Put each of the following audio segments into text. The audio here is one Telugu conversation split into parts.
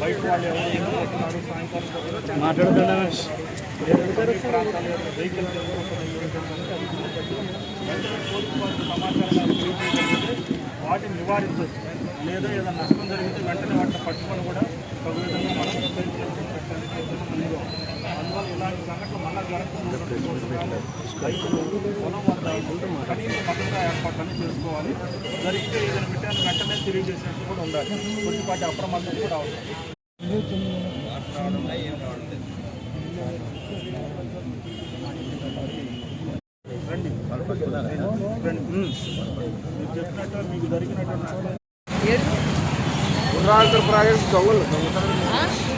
బయట వాళ్ళు మాట్లాడుతున్నారు. ప్రాంతాలు వెహికల్స్ వాటిని నివారించవచ్చు లేదా ఏదైనా నష్టం జరిగితే వెంటనే వాటిని పట్టుకొని కూడా ఒక విధంగా మనం అందువల్ల ఇలాంటి సంఘటనలు మళ్ళా జరగకుండా రైతులు పొలం వద్ద కనీస భద్రతా ఏర్పాట్లన్నీ చేసుకోవాలి జరిగితే ఏదైనా పెట్టాను తెలియజేసినట్టు కూడా ఉండాలి. కొద్దిపాటి అప్రమత్తం కూడా అవసరం. రండి. మీరు చెప్పినట్టు మీకు జరిగినట్టు పునరావృత ప్రాజెక్ట్ దొంగలు. దొంగతనం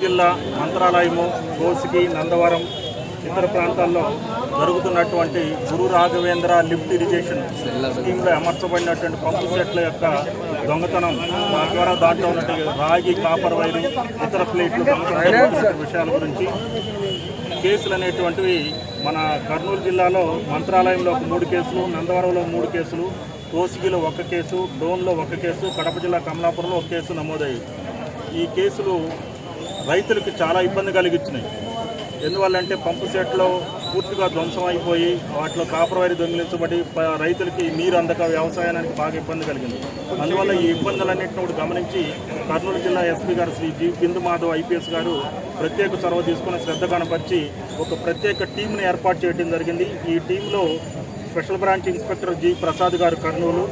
జిల్లా మంత్రాలయము కోసిగి నందవరం ఇతర ప్రాంతాల్లో జరుగుతున్నటువంటి గురు రాఘవేంద్ర లిఫ్ట్ ఇరిగేషన్ స్కీమ్లో అమర్చబడినటువంటి పంపు సెట్ల యొక్క దొంగతనం ద్వారా దాంట్లో ఉన్నటువంటి రాగి కాపర్ వైరు ఇతర ప్లేట్లు దొంగతనం విషయాల గురించి కేసులు అనేటువంటివి మన కర్నూలు జిల్లాలో మంత్రాలయంలో ఒక మూడు కేసులు నందవరంలో మూడు కేసులు కోసిగిలో ఒక కేసు డోన్లో ఒక కేసు కడప జిల్లా కమలాపురంలో ఒక కేసు నమోదయ్యాయి. ఈ కేసులు రైతులకు చాలా ఇబ్బంది కలిగించినాయి. ఎందువల్లంటే పంపు సెట్లో పూర్తిగా ధ్వంసం అయిపోయి వాటిలో కాపర్ వైరు దొంగిలించబడి రైతులకి నీరు అందక వ్యవసాయానికి బాగా ఇబ్బంది కలిగింది. అందువల్ల ఈ ఇబ్బందులన్నింటిని కూడా గమనించి కర్నూలు జిల్లా ఎస్పీ గారు శ్రీ జి బిందు మాధవ్ ఐపీఎస్ గారు ప్రత్యేక చొరవ తీసుకుని శ్రద్ధ కనపరిచి ఒక ప్రత్యేక టీంని ఏర్పాటు చేయడం జరిగింది. ఈ టీంలో special branch inspector G Prasad గారు కర్నూలు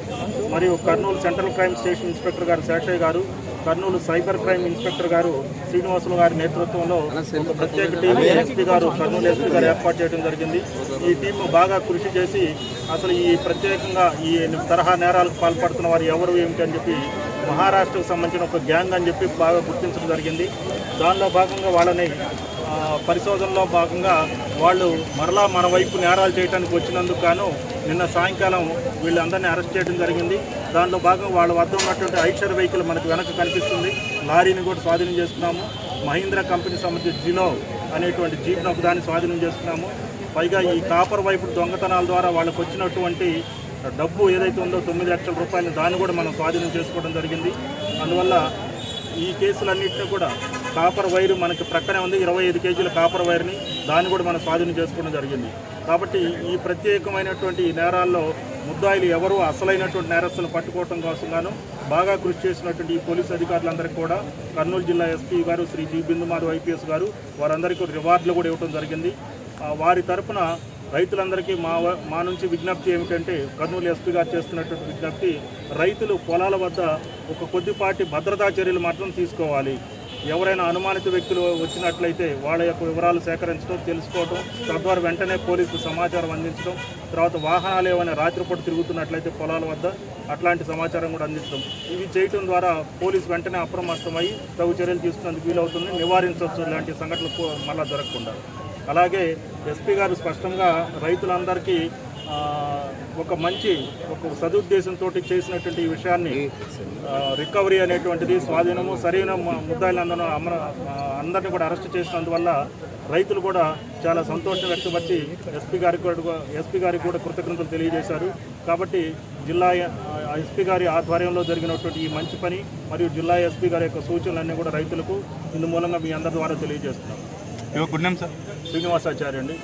మరియు Kurnool central crime station inspector గారు శేషయ్య గారు కర్నూలు సైబర్ క్రైమ్ ఇన్స్పెక్టర్ గారు శ్రీనివాసులు గారి నేతృత్వంలో ఒక ప్రత్యేక టీం ఎస్పీ గారు కర్నూలు ఎస్పీ గారు ఏర్పాటు చేయడం జరిగింది. ఈ టీం బాగా కృషి చేసి అసలు ఈ ప్రత్యేకంగా ఈ తరహా నేరాలకు పాల్పడుతున్న వారు ఎవరు ఏమిటి అని చెప్పి మహారాష్ట్రకు సంబంధించిన ఒక గ్యాంగ్ అని చెప్పి బాగా గుర్తించడం జరిగింది. దానిలో భాగంగా వాళ్ళని పరిశోధనలో భాగంగా వాళ్ళు మరలా మన వైపు నేరాలు చేయడానికి వచ్చినందుకు గాను నిన్న సాయంకాలం వీళ్ళందరినీ అరెస్ట్ చేయడం జరిగింది. దానిలో భాగంగా వాళ్ళ వద్ద ఉన్నటువంటి ఐషర్ వెహికల్ మనకు వెనక కనిపిస్తుంది. లారీని కూడా స్వాధీనం చేసుకున్నాము. మహీంద్రా కంపెనీ సంబంధించి జిలో అనేటువంటి జీప్ను ఒకదాన్ని స్వాధీనం చేసుకున్నాము. పైగా ఈ కాపర్ వైపు దొంగతనాల ద్వారా వాళ్ళకు వచ్చినటువంటి డబ్బు ఏదైతే ఉందో తొమ్మిది లక్షల రూపాయలు దాన్ని కూడా మనం స్వాధీనం చేసుకోవడం జరిగింది. అందువల్ల ఈ కేసులన్నింటినీ కూడా కాపర్ వైరు మనకి ప్రక్కనే ఉంది. ఇరవై ఐదు కేజీల కాపర్ వైర్ని దాన్ని కూడా మనం స్వాధీనం చేసుకోవడం జరిగింది. కాబట్టి ఈ ప్రత్యేకమైనటువంటి నేరాల్లో ముద్దాయిలు ఎవరు? అసలైనటువంటి నేరస్తులు పట్టుకోవటం కోసం గాను బాగా కృషి చేసినటువంటి ఈ పోలీసు అధికారులందరికీ కూడా కర్నూలు జిల్లా ఎస్పీ గారు శ్రీ జీ బిందు ఐపీఎస్ గారు వారందరికీ రివార్డులు కూడా ఇవ్వడం జరిగింది. వారి తరపున రైతులందరికీ మా మా నుంచి విజ్ఞప్తి ఏమిటంటే కర్నూలు ఎస్పీ గారు చేస్తున్నటువంటి విజ్ఞప్తి రైతులు పొలాల వద్ద ఒక కొద్దిపాటి భద్రతా చర్యలు మాత్రం తీసుకోవాలి. ఎవరైనా అనుమానిత వ్యక్తులు వచ్చినట్లయితే వాళ్ళ యొక్క వివరాలు సేకరించడం తెలుసుకోవడం తద్వారా వెంటనే పోలీసుకు సమాచారం అందించడం తర్వాత వాహనాలు ఏమైనా రాత్రిపూట తిరుగుతున్నట్లయితే పొలాల వద్ద అట్లాంటి సమాచారం కూడా అందించడం. ఇవి చేయటం ద్వారా పోలీసు వెంటనే అప్రమత్తమై తగు చర్యలు తీసుకునేందుకు వీలవుతుంది. నివారించవచ్చు. ఇలాంటి సంఘటనలు మళ్ళా జరగకుండా. అలాగే ఎస్పీ గారు స్పష్టంగా రైతులందరికీ ఒక మంచి ఒక సదుద్దేశంతో చేసినటువంటి ఈ విషయాన్ని రికవరీ అనేటువంటిది స్వాధీనము సరైన ముద్దాయిలందరూ అమర అందరినీ కూడా అరెస్ట్ చేసినందువల్ల రైతులు కూడా చాలా సంతోషం వ్యక్తపరిచి ఎస్పీ గారికి కూడా ఎస్పీ గారికి కూడా కృతజ్ఞతలు తెలియజేశారు. కాబట్టి జిల్లా ఎస్పీ గారి ఆధ్వర్యంలో జరిగినటువంటి ఈ మంచి పని మరియు జిల్లా ఎస్పీ గారి యొక్క సూచనలన్నీ కూడా రైతులకు ఇందు మూలంగా మీ అందరి ద్వారా తెలియజేస్తున్నాం. గుడ్ నేమ్ సార్ శ్రీనివాసాచార్య అండి.